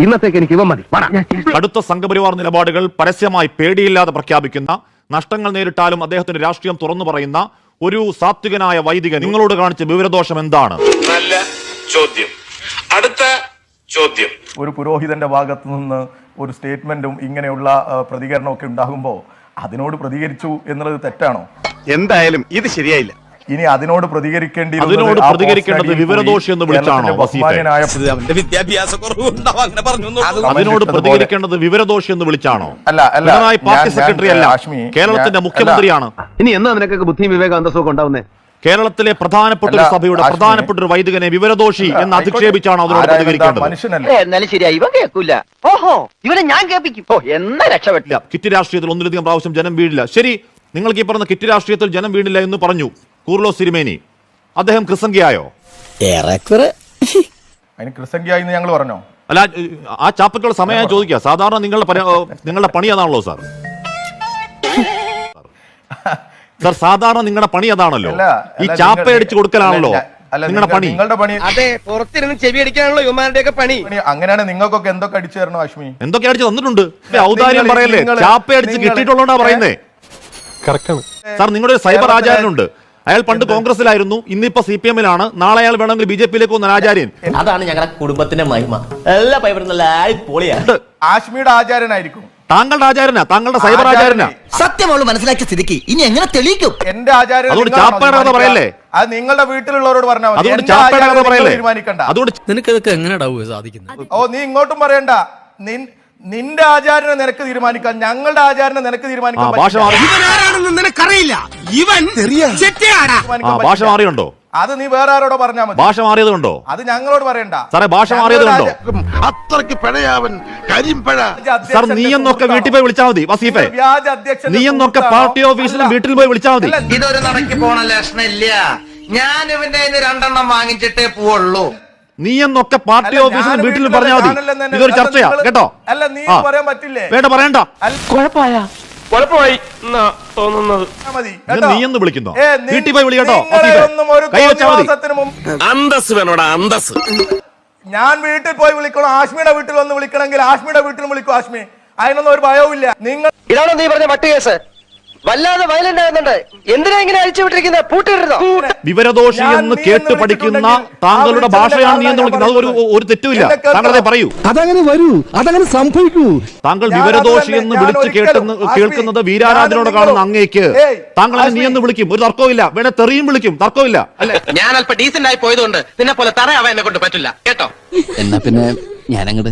ഇന്നത്തേക്ക് എനിക്ക് ഇവ മതി. വാടാ. കടുത്ത സംഘപരിവാർ നിലപാടുകൾ പരസ്യമായി പേടിയില്ലാതെ പ്രഖ്യാപിക്കുന്ന നഷ്ടങ്ങൾ നേരിട്ടാലും അദ്ദേഹത്തിന്റെ രാഷ്ട്രീയം തുറന്നു പറയുന്ന ഒരു സാത്വികനായ വൈദികൻ നിങ്ങളോട് കാണിച്ച വിവരദോഷം എന്താണ്? നല്ല ചോദ്യം. അടുത്ത ചോദ്യം. ഒരു പുരോഹിതന്റെ ഭാഗത്തു നിന്ന് ഒരു സ്റ്റേറ്റ്മെന്റും ഇങ്ങനെയുള്ള പ്രതികരണമൊക്കെ ഉണ്ടാകുമ്പോൾ അതിനോട് പ്രതികരിച്ചു എന്നുള്ളത് തെറ്റാണോ? എന്തായാലും ഇത് ശരിയായില്ല. ഇനി അതിനോട് പ്രതികരിക്കേണ്ടി അതിനോട് പ്രതികരിക്കേണ്ടത് വിവരദോഷി എന്ന് വിളിച്ചാണോ? അതിനോട് പ്രതികരിക്കേണ്ടത് വിവരദോഷി എന്ന് വിളിച്ചാണോ? അല്ല, അല്ല. പിണറായി പാർട്ടി സെക്രട്ടറി അല്ല. കേരളത്തിന്റെ മുഖ്യമന്ത്രിയാണ്. ഇനി എന്താ നിനക്കൊക്കെ ബുദ്ധിയും വിവേക അന്തസ്സൊക്കെ ഉണ്ടാവുന്നേ? കേരളത്തിലെ പ്രധാനപ്പെട്ട ഒരു സഭയുടെ പ്രധാനപ്പെട്ട ഒരു വൈദികനെ വിവരദോഷി എന്ന് അധിക്ഷേപിച്ചാണ് അതിനോട് പ്രതികരിക്കേണ്ടത്? കിറ്റ് രാഷ്ട്രീയത്തിൽ ഒന്നിലധികം പ്രാവശ്യം ജനം വീഴില്ല. ശരി നിങ്ങൾക്ക് ഈ പറഞ്ഞ കിറ്റ് രാഷ്ട്രീയത്തിൽ ജനം വീഴില്ല എന്ന് പറഞ്ഞു. കൂർലോ സിരിമേനി. അദ്ദേഹം ക്രിസംഖ്യയായോ ഏറെക്കുറെ. അതിന് ക്രിസംഖ്യ എന്ന് ഞങ്ങൾ പറഞ്ഞോ? അല്ല ആ ചാപ്പറ്റുള്ള സമയം ഞാൻ ചോദിക്കുക സാധാരണ നിങ്ങളുടെ പണി നിങ്ങളുടെ പണി അതാണല്ലോ സാർ. സാർ സാധാരണ നിങ്ങളുടെ പണി അതാണല്ലോ. ഈ ചാപ്പ അടിച്ചു കൊടുക്കലാണല്ലോ നിങ്ങളുടെ പണി. നിങ്ങളുടെ പണി അതെ പുറത്തിരുന്ന് ചെവി അടിക്കാനുള്ള യുവമാരുടെയൊക്കെ പണി. പണി. അങ്ങനെയാണ് നിങ്ങൾക്കൊക്കെ എന്തൊക്കെ അടിച്ചു തരണോ അശ്മി എന്തൊക്കെ അടിച്ച് തന്നിട്ടുണ്ട്? ഔദാര്യം പറയല്ലേ? ചാപ്പ അടിച്ച് നിങ്ങൾ- കിട്ടിയിട്ടുള്ളതാ പറയുന്നേ. സാർ നിങ്ങളുടെ ഒരു സൈബർ ആചാര്യനുണ്ട് അയാൾ പണ്ട് കോൺഗ്രസിലായിരുന്നു ഇന്നിപ്പോ സി പി എമ്മിലാണ്. നാളെ അയാൾ വേണമെങ്കിൽ ബി ജെ പിയിലേക്ക് പോകുന്ന ആചാര്യൻ. അതാണ് ഞങ്ങളുടെ കുടുംബത്തിന്റെ മഹിമ. എല്ലാ പൈപ്പറും നല്ല. ആശ്മിയുടെ ആചാര്യനായിരിക്കും താങ്കളുടെ ആചാരനാ? താങ്കളുടെ സൈബർ ആചാരനാ സത്യം അവൾ മനസ്സിലാക്കിയ സ്ഥിതിക്ക് ഇനി എങ്ങനെ തെളിയിക്കും? എന്റെ ആചാര്യൻ അതുകൊണ്ട് നിങ്ങളാണോ ചാപ്പയുടെ കഥ പറയല്ലേ? അത് നിങ്ങളുടെ വീട്ടിലുള്ളവരോട് പറഞ്ഞാൽ മതി. അതുകൊണ്ട് എന്റെ ചാപ്പയുടെ കഥ പറയല്ലേ? തീരുമാനിക്കണ്ട. അതുകൊണ്ട് നിനക്കിതൊക്കെ എങ്ങനെയാ സാധിക്കുന്നത്? ഓ നീ ഇങ്ങോട്ടും പറയണ്ട. നിൻ- നിന്റെ ആചാരനെ നിനക്ക് തീരുമാനിക്കാൻ ഞങ്ങളുടെ ആചാരനെ നിനക്ക് തീരുമാനിക്കാം തീരുമാനിക്കാൻ ഭാഷ പറ്റില്ല. നിനക്കറിയില്ല. ഇവൻ ചെറ്റയാടാ. ആ ഭാഷ മാറിയുണ്ടോ? അത് നീ വേറെ ആരോടോ പറഞ്ഞാ മതി. ഭാഷ മാറിയതുണ്ടോ? അത് ഞങ്ങളോട് പറയണ്ട. സാറേ ഭാഷ മാറിയതുണ്ടോ? അത്രയ്ക്ക് കണ്ടോ പിഴയാവൻ കരിമ്പഴ. സർ നീ എന്നൊക്കെ വീട്ടിൽ പോയി വിളിച്ചാൽ മതി വസീഫെ. വ്യാജ അധ്യക്ഷൻ നീ എന്നൊക്കെ പാർട്ടി ഓഫീസിലും വീട്ടിൽ പോയി വിളിച്ചാൽ മതി. ഇതൊരു നടക്കി പോണ ലക്ഷണില്ല ഞാൻ ഇവന്റെ രണ്ടെണ്ണം വാങ്ങിച്ചിട്ടേ പോവുള്ളൂ. നീ എന്നൊക്കെ പാർട്ടി ഓഫീസിൽ വീട്ടിൽ ഞാൻ പറഞ്ഞാൽ മതി. ഇതൊരു ചർച്ചയാ കേട്ടോ? അല്ല, നീ പറയാൻ പറ്റില്ലേ? വേണ്ട പറയണ്ട കുഴപ്പമായി? എന്നാ തോന്നുന്നത്. മതി, കേട്ടോ? നീ എന്ന് വിളിക്കുന്നു വീട്ടിൽ പോയി വിളി കേട്ടോ, നിങ്ങളെ വസീഫെ. ഒന്നും ഒരു കൈ വെച്ചാ മതി. തോന്നിവാസത്തിന് മുമ്പ് അന്തസ് വേണോടാ അന്തസ് ഞാൻ വീട്ടിൽ പോയി വിളിക്കണം. ആഷ്മിയുടെ വീട്ടിൽ വന്ന് വിളിക്കണമെങ്കിൽ ആഷ്മിയുടെ വീട്ടിൽ വിളിക്കും ആഷ്മി അതിനൊന്നും ഒരു ഭയവും ഇല്ല നിങ്ങൾ ഇതാണോ നീ പറഞ്ഞ മറ്റു കേസ്. വല്ലാതെ വയലന്റ് ആകുന്നുണ്ട്. എന്തിനാ ഇങ്ങനെ അഴിച്ചു വിട്ടിരിക്കുന്നത് പൂട്ടിയിരുന്നോ വിവരദോഷി എന്ന് കേട്ട് പഠിക്കുന്ന താങ്കളുടെ ഭാഷയാണ് നീ എന്ന് വിളിക്കുന്നത് അത് ഒരു ഒരു തെറ്റുമില്ല. താങ്കളതെ പറയൂ. അതങ്ങനെ വരൂ. അതങ്ങനെ സംഭവിക്കൂ. താങ്കൾ വിവരദോഷി എന്ന് വിളിച്ച് കേട്ടെന്ന് കേൾക്കുന്നത് വീരാരാധനോട് കാണുന്ന അങ്ങേക്ക്. താങ്കൾ നീ എന്ന് വിളിക്കും. ഒരു തർക്കമില്ല വേണ തെറിയും വിളിക്കും. തർക്കമില്ല അല്ലെ? ഞാൻ അല്പ ഡീസന്റ് ആയി പോയതുകൊണ്ട് നിന്നെ പോലെ തറയാവാൻ എന്നെ കൊണ്ട് പറ്റില്ല. കേട്ടോ? എന്നാ പിന്നെ ഞാനങ്ങട്